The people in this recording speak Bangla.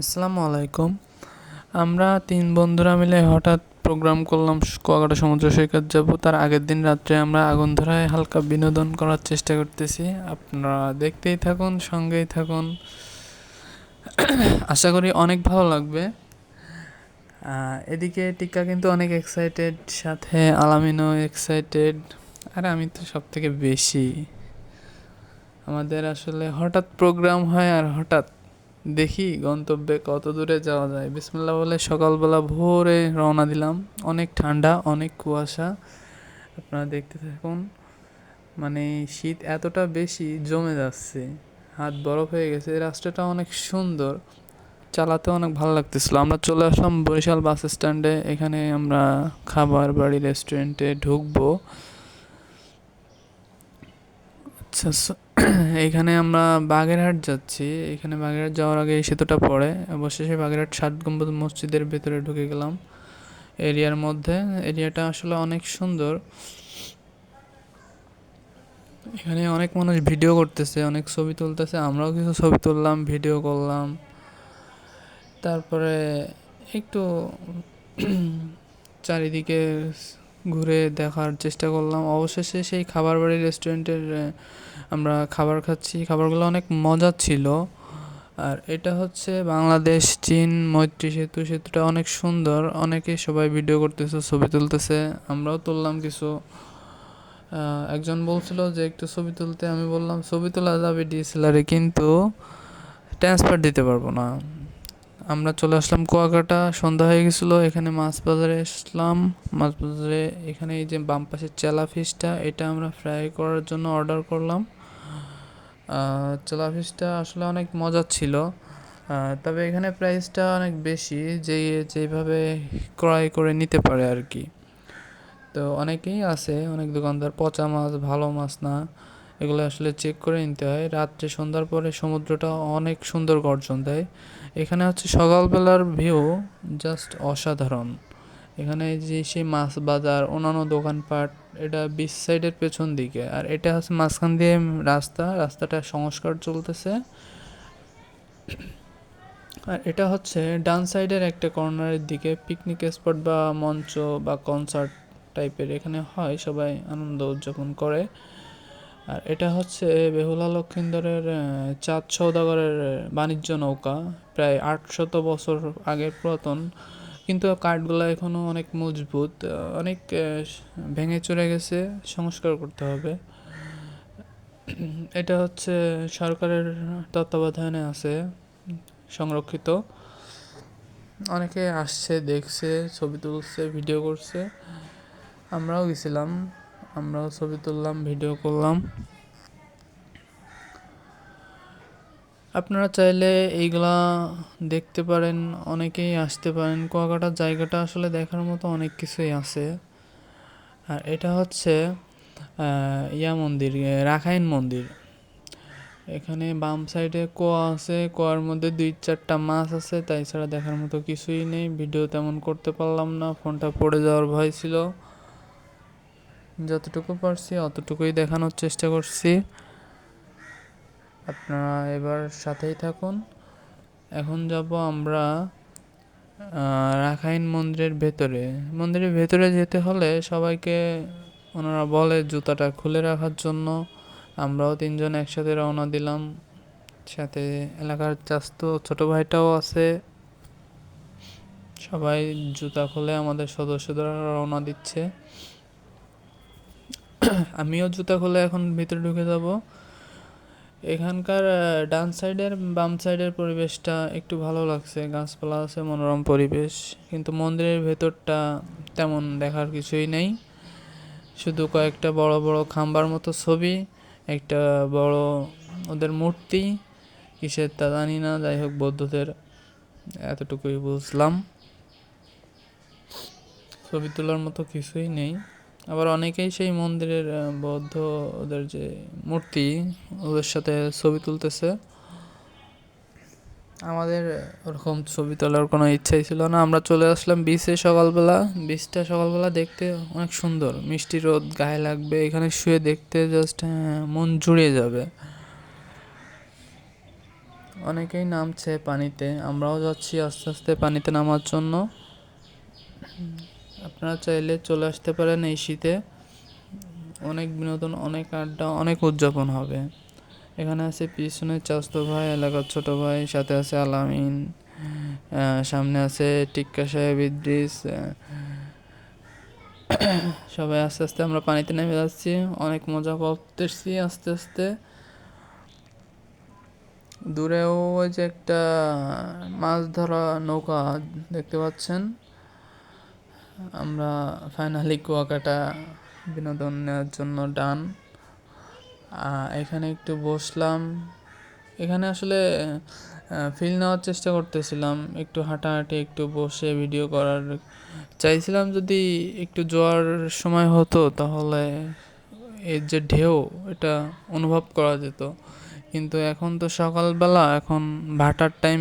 আসসালামু আলাইকুম। আমরা তিন বন্ধুরা মিলে হঠাৎ প্রোগ্রাম করলাম কুয়াকাটা সমুদ্র সৈকত যাব। তার আগের দিন রাত্রে আমরা আগুন ধরায় হালকা বিনোদন করার চেষ্টা করতেছি। আপনারা দেখতেই থাকুন, সঙ্গেই থাকুন। আশা করি অনেক ভালো লাগবে। এদিকে টিকা কিন্তু অনেক এক্সাইটেড সাথে আলামিনও এক্সাইটেড আর আমি তো সব থেকে বেশি। আমাদের আসলে হঠাৎ প্রোগ্রাম হয় আর হঠাৎ দেখি গন্তব্যে কত দূরে যাওয়া যায়। বিসমিল্লা বলে সকালবেলা ভোরে রওনা দিলাম। অনেক ঠান্ডা, অনেক কুয়াশা। আপনারা দেখতে থাকুন। মানে শীত এতটা বেশি জমে যাচ্ছে। হাত বরফ হয়ে গেছে। রাস্তাটা অনেক সুন্দর। চালাতে অনেক ভালো লাগতেছিল। আমরা চলে আসলাম বরিশাল বাস স্ট্যান্ডে। এখানে আমরা খাবার বাড়ি রেস্টুরেন্টে ঢুকবো। আচ্ছা so এইখানে আমরা বাগেরহাট যাচ্ছি। এখানে বাগেরহাট যাওয়ার আগে এই সেতুটা পড়ে। অবশেষে বাগেরহাট ষাট গম্বুজ মসজিদের ভেতরে ঢুকে গেলাম এরিয়ার মধ্যে। এরিয়াটা আসলে অনেক সুন্দর। এখানে অনেক মানুষ ভিডিও করতেছে, অনেক ছবি তুলতেছে। আমরাও কিছু ছবি তুললাম, ভিডিও করলাম। তারপরে একটু চারিদিকে ঘুরে দেখার চেষ্টা করলাম। অবশেষে সেই খাবার বাড়ি রেস্টুরেন্টের আমরা খাবার খাচ্ছি। খাবারগুলো অনেক মজার ছিল। আর এটা হচ্ছে বাংলাদেশ চীন মৈত্রী সেতু। সেতুটা অনেক সুন্দর। অনেকে সবাই ভিডিও করতেছে, ছবি তুলতেছে। আমরাও তুললাম কিছু। একজন বলছিল যে, একটু ছবি তুলতে। আমি বললাম, ছবি তোলা যাবে ডিএসএলআরে কিন্তু ট্রান্সফার দিতে পারব না। আমরা চলে আসলাম কুয়াকাটা, সন্ধ্যা হয়ে গেছিল, এখানে মাছ বাজারে আসলাম। মাছ বাজারে এখানে এই যে বাম পাশের চেলা ফিশটা এটা আমরা ফ্রাই করার জন্য অর্ডার করলাম। চেলা ফিশটা আসলে অনেক মজার ছিল। তবে এখানে প্রাইসটা অনেক বেশি, যে, যেভাবে ক্রয় করে নিতে পারে আর কি। তো অনেকেই আছে, অনেক দোকানদার, পচা মাছ, ভালো মাছ না। এগুলো আসলে চেক করে নিতে হয়। রাত্রে সন্ধ্যার পরে সমুদ্রটা অনেক সুন্দর গর্জন দেয়। এখানে হচ্ছে সকালবেলার ভিউ জাস্ট অসাধারণ। এখানে যে সেই মাছ বাজার, অন্যান্য দোকানপাট, এটা বিচ সাইডের পেছন দিকে। আর এটা হচ্ছে মাঝখান দিয়ে রাস্তা, রাস্তাটা সংস্কার চলতেছে। আর এটা হচ্ছে ডান সাইডের একটা কর্নারের দিকে। পিকনিক স্পট বা মঞ্চ বা কনসার্ট টাইপের এখানে হয়, সবাই আনন্দ উদযাপন করে। আর এটা হচ্ছে বেহুলা লক্ষিন্দরের চাঁদ সৌদাগরের বাণিজ্য নৌকা, প্রায় আটশত বছর আগের পুরাতন। কিন্তু কাঠগুলো এখনও অনেক মজবুত অনেক ভেঙে চড়ে গেছে, সংস্কার করতে হবে। এটা হচ্ছে সরকারের তত্ত্বাবধানে আছে, সংরক্ষিত। অনেকে আসছে, দেখছে, ছবি তুলছে, ভিডিও করছে। আমরাও গেছিলাম। আমরাও ছবি তুললাম, ভিডিও করলাম। আপনারা চাইলে এইগুলা দেখতে পারেন, অনেকেই আসতে পারেন। কুয়াকাটার জায়গাটা আসলে দেখার মতো অনেক কিছুই আছে। আর এটা হচ্ছে ইয়া মন্দির রাখাইন মন্দির। এখানে বাম সাইডে কুয়া আছে, কুয়ার মধ্যে দুই চারটা মাছ আছে, তাই ছাড়া দেখার মতো কিছুই নেই। ভিডিও তেমন করতে পারলাম না, ফোনটা পড়ে যাওয়ার ভয় ছিল। যতটুকু পারছি, অতটুকুই দেখানোর চেষ্টা করছি। আপনারা এবার সাথেই থাকুন। এখন যাব আমরা রাখাইন মন্দিরের ভেতরে। মন্দিরের ভেতরে যেতে হলে সবাইকে ওনারা বলে জুতাটা খুলে রাখার জন্য। আমরাও তিনজন একসাথে রওনা দিলাম। সাথে এলাকার চাস্তো ছোটো ভাইটাও আছে। সবাই জুতা খুলে আমাদের সদস্যরা রওনা দিচ্ছে। আমিও জুতা খুলে এখন ভিতরে ঢুকে যাব। এখানকার ডান সাইডের, বাম সাইডের পরিবেশটা একটু ভালো লাগছে। গাছপালা আছে, মনোরম পরিবেশ। কিন্তু মন্দিরের ভেতরটা তেমন দেখার কিছুই নেই। শুধু কয়েকটা বড় বড় খাম্বার মতো ছবি, একটা বড় ওদের মূর্তি, কিসের তা জানি না, যাই হোক বৌদ্ধদের এতটুকুই বুঝলাম। ছবি তোলার মতো কিছুই নেই। আবার অনেকেই সেই মন্দিরের বৌদ্ধ ওদের যে মূর্তি, ওদের সাথে ছবি তুলতেছে। আমাদের ওরকম ছবি তোলার কোনো ইচ্ছাই ছিল না। আমরা চলে আসলাম বিচে সকালবেলা। বিচটা সকালবেলা দেখতে অনেক সুন্দর। মিষ্টি রোদ, গায়ে লাগবে। এখানে শুয়ে দেখতে জাস্ট মন জুড়িয়ে যাবে। অনেকেই নামছে পানিতে। আমরাও যাচ্ছি আস্তে আস্তে পানিতে নামার জন্য। আপনারা চাইলে চলে আসতে পারেন এই শীতে। অনেক বিনোদন, অনেক আড্ডা, অনেক উদযাপন হবে। এখানে আছে পিছনে চাস্তো ভাই, এলাকার ছোট ভাই, সাথে আছে আলামিন সামনে আছে টিক্কা সাহেব, ইদ্রিস সবাই আস্তে আস্তে আমরা পানিতে নেমে যাচ্ছি। অনেক মজা করতেছি আস্তে আস্তে। দূরেও ওই যে একটা মাছ ধরা নৌকা দেখতে পাচ্ছেন। আমরা ফাইনালি কুয়াকাটা বিনোদন নেওয়ার জন্য ডান এখানে একটু বসলাম। এখানে আসলে ফিল নেওয়ার চেষ্টা করতেছিলাম। একটু হাঁটাহাঁটি, একটু বসে ভিডিও করার। চাইছিলাম যদি একটু জোয়ার সময় হতো, তাহলে এর যে ঢেউ, এটা অনুভব করা যেত। কিন্তু এখন তো সকালবেলা, এখন ভাটার টাইম